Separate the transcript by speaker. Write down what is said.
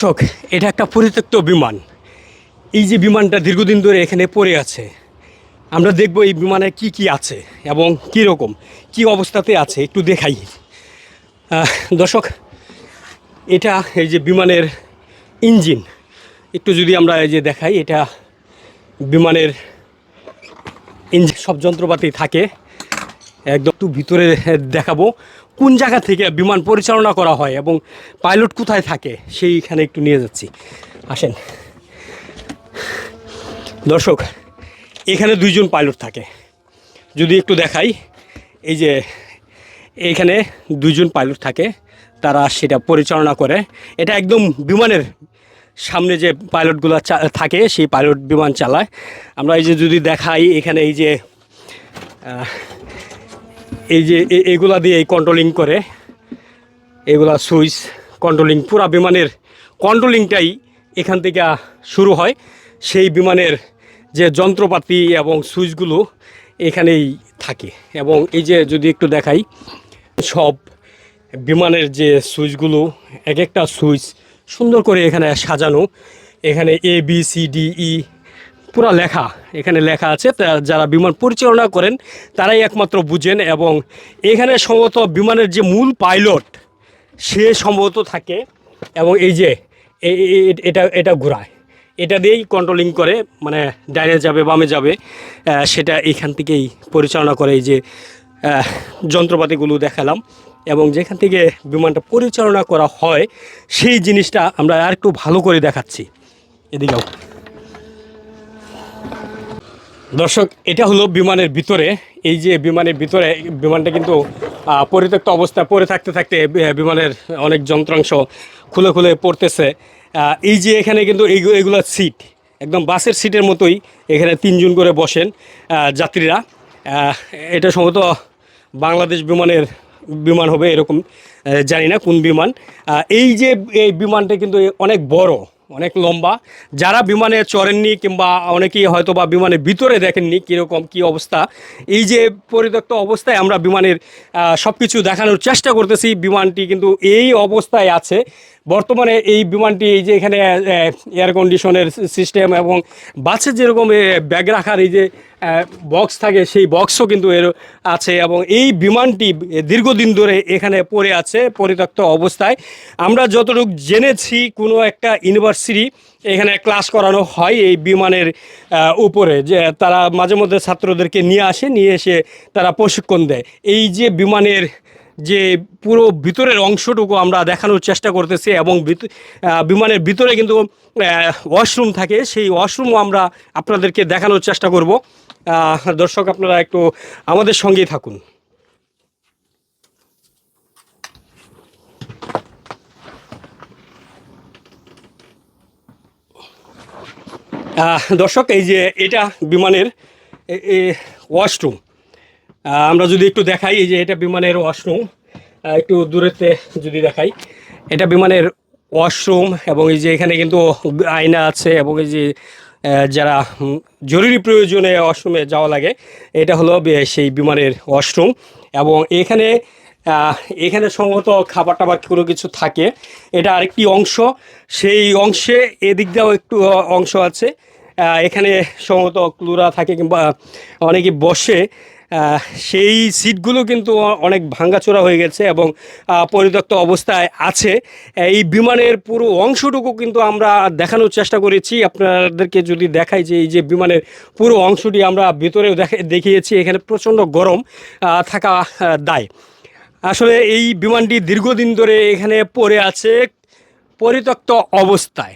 Speaker 1: দর্শক, এটা একটা পরিত্যক্ত বিমান। এই যে বিমানটা দীর্ঘদিন ধরে এখানে পড়ে আছে, আমরা দেখব এই বিমানে কি কি আছে এবং কী রকম কী অবস্থাতে আছে, একটু দেখাই। দর্শক, এটা এই যে বিমানের ইঞ্জিন। একটু যদি আমরা এই যে দেখাই, এটা বিমানের ইঞ্জিন, সব যন্ত্রপাতি থাকে। একদম একটু ভিতরে দেখাবো কোন জায়গা থেকে বিমান পরিচালনা করা হয় এবং পাইলট কোথায় থাকে সেইখানে একটু নিয়ে যাচ্ছি। আসেন। দর্শক, এখানে দুইজন পাইলট থাকে। যদি একটু দেখাই, এই যে এইখানে দুইজন পাইলট থাকে, তারা সেটা পরিচালনা করে। এটা একদম বিমানের সামনে যে পাইলটগুলো থাকে, সেই পাইলট বিমান চালায়। আমরা এই যে যদি দেখাই, এখানে এই যে এই যে এগুলা দিয়ে এই কন্ট্রোলিং করে, এগুলা সুইচ কন্ট্রোলিং পুরা বিমানের কন্ট্রোলিংটাই এখান থেকে শুরু হয়। সেই বিমানের যে যন্ত্রপাতি এবং সুইচগুলো এখানেই থাকে। এবং এই যে যদি একটু দেখাই, সব বিমানের যে সুইচগুলো, এক একটা সুইচ সুন্দর করে এখানে সাজানো। এখানে A B C D E পুরা লেখা, এখানে লেখা আছে যারা বিমান পরিচালনা করেন, তারাই একমাত্র বুঝেন এবং এখানে সম্ভবত বিমানের যে মূল পাইলট, সে সম্ভবত থাকে এবং এই যে এটা এটা ঘোরায়। এটা দিয়েই কন্ট্রোলিং করে মানে ডাইনে যাবে, বামে যাবে সেটা এখান থেকেই পরিচালনা করে এই যে যন্ত্রপাতিগুলো দেখালাম এবং যেখান থেকে বিমানটা পরিচালনা করা হয়, সেই জিনিসটা আমরা আর একটু ভালো করে দেখাচ্ছি। এদিকেও দর্শক, এটা হলো বিমানের ভিতরে। এই যে বিমানের ভিতরে, বিমানটা কিন্তু পরিত্যক্ত অবস্থায় পড়ে থাকতে থাকতে বিমানের অনেক যন্ত্রাংশ খুলে খুলে পড়তেছে। এই যে এখানে কিন্তু এইগুলো সিট, একদম বাসের সিটের মতোই এখানে তিনজন করে বসেন যাত্রীরা। এটা সম্ভবত বাংলাদেশ বিমানের বিমান হবে এরকম জানি না কোন বিমান। এই যে, এই বিমানটা কিন্তু অনেক বড়। অনেক লম্বা। যারা বিমানে চড়েননি কিংবা অনেকেই হয়তো বা বিমানের ভিতরে দেখেননি কীরকম কি অবস্থা, এই যে পরিত্যক্ত অবস্থায় আমরা বিমানের সব কিছু দেখানোর চেষ্টা করতেছি, বিমানটি কিন্তু এই অবস্থায় আছে। বর্তমানে এই বিমানটি এই যে এখানে এয়ার কন্ডিশনের সিস্টেম এবং বাসের যেরকম ব্যাগ রাখার এই যে বক্স থাকে, সেই বক্সও কিন্তু এর আছে এবং এই বিমানটি দীর্ঘদিন ধরে এখানে পড়ে আছে, পরিত্যক্ত অবস্থায়। আমরা যতটুকু জেনেছি, কোনো একটা ইউনিভার্সিটি এখানে ক্লাস করানো হয় এই বিমানের উপরে। যে, তারা মাঝে মধ্যে ছাত্রদেরকে নিয়ে আসে, নিয়ে এসে তারা প্রশিক্ষণ দেয়। এই যে বিমানের যে পুরো ভিতরের অংশটুকু আমরা দেখানোর চেষ্টা করতেছি এবং বিমানের ভিতরে কিন্তু ওয়াশরুম থাকে। সেই ওয়াশরুমও আমরা আপনাদেরকে দেখানোর চেষ্টা করব। দর্শক আপনারা একটু আমাদের সঙ্গেই থাকুন। দর্শক, এই যে এটা বিমানের ওয়াশরুম আমরা যদি একটু দেখাই, এই যে এটা বিমানের ওয়াশরুম একটু দূরেতে যদি দেখাই, এটা বিমানের ওয়াশরুম এবং এই যে এখানে কিন্তু আয়না আছে এবং এই যে যারা জরুরি প্রয়োজনে ওয়াশরুমে যাওয়া লাগে, এটা হলো সেই বিমানের ওয়াশরুম এবং এখানে এখানে সম্ভবত খাবার টাবার কোনো কিছু থাকে। এটা আরেকটি অংশ, সেই অংশে এদিক দিয়েও একটু অংশ আছে। এখানে সম্ভবত ক্লুরা থাকে কিংবা অনেকে বসে সেই সিটগুলো কিন্তু অনেক ভাঙ্গাচোরা হয়ে গেছে এবং পরিত্যক্ত অবস্থায় আছে। এই বিমানের পুরো অংশটুকু কিন্তু আমরা দেখানোর চেষ্টা করেছি। আপনাদেরকে যদি দেখাই যে এই যে বিমানের পুরো অংশটি আমরা ভিতরেও দেখে- দেখিয়েছি, এখানে প্রচণ্ড গরম থাকা দায়। আসলে এই বিমানটি দীর্ঘদিন ধরে এখানে পড়ে আছে পরিত্যক্ত অবস্থায়।